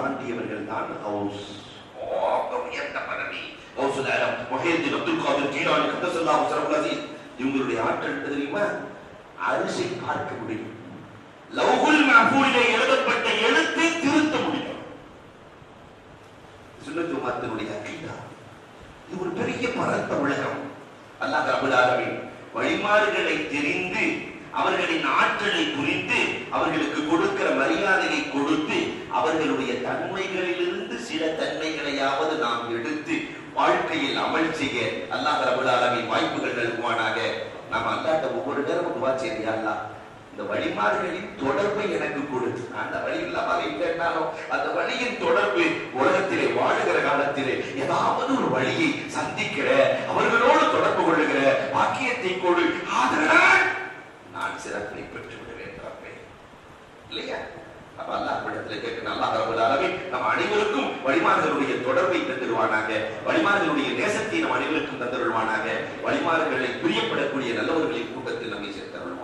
தாண்டியவர்கள் தான் ஹவுஸ் உயர்ந்த பதவி. அப்துல் காதர் ஜீலானி அசீஸ் இவங்களுடைய ஆற்றல் தெரியுமா? பார்க்க முடியும். லவ்குல் எழுதப்பட்ட எழுத்தை திருத்த முடியும். அக்கீதா இது ஒரு பெரிய பரந்த உலகம். அல்லாஹ் ரபுல் வழிமாறுகளை தெரிந்து அவர்களின் ஆற்றலை புரிந்து அவர்களுடைய தன்மைகளிலிருந்து சில தன்மைகளையாவது நாம் எடுத்து வாழ்க்கையில் அமல் செய்ய அல்லாஹ் ரபுலாலமி வாய்ப்புகள் நல்குவானாக. நாம் அல்லாட்ட ஒவ்வொரு நேரமும் துவா செய்தியா இந்த வழிமாறுகளின் தொடர்பை எனக்கு கொடு. அந்த வழி இல்லாம இல்லைன்னாலும் அந்த வழியின் தொடர்பு உலகத்திலே வாழுகிற காலத்திலே ஏதாவது ஒரு வழியை சந்திக்கிற அவர்களோடு தொடர்பு கொள்ளுகிற வாக்கியத்தை கொடு. அதனால் நான் சிறப்பை பெற்று விடுவேன் இல்லையா? அல்லாஹ் இடத்துல கேட்க அல்லாஹ் ரப்பல் நம் அனைவருக்கும் வழிமார்களுடைய தொடர்பை தந்துடுவானாக. வழிமார்களுடைய நேசத்தை நம் அனைவருக்கும் தந்துடுவானாக. வழிமார்களை பிரியப்படக்கூடிய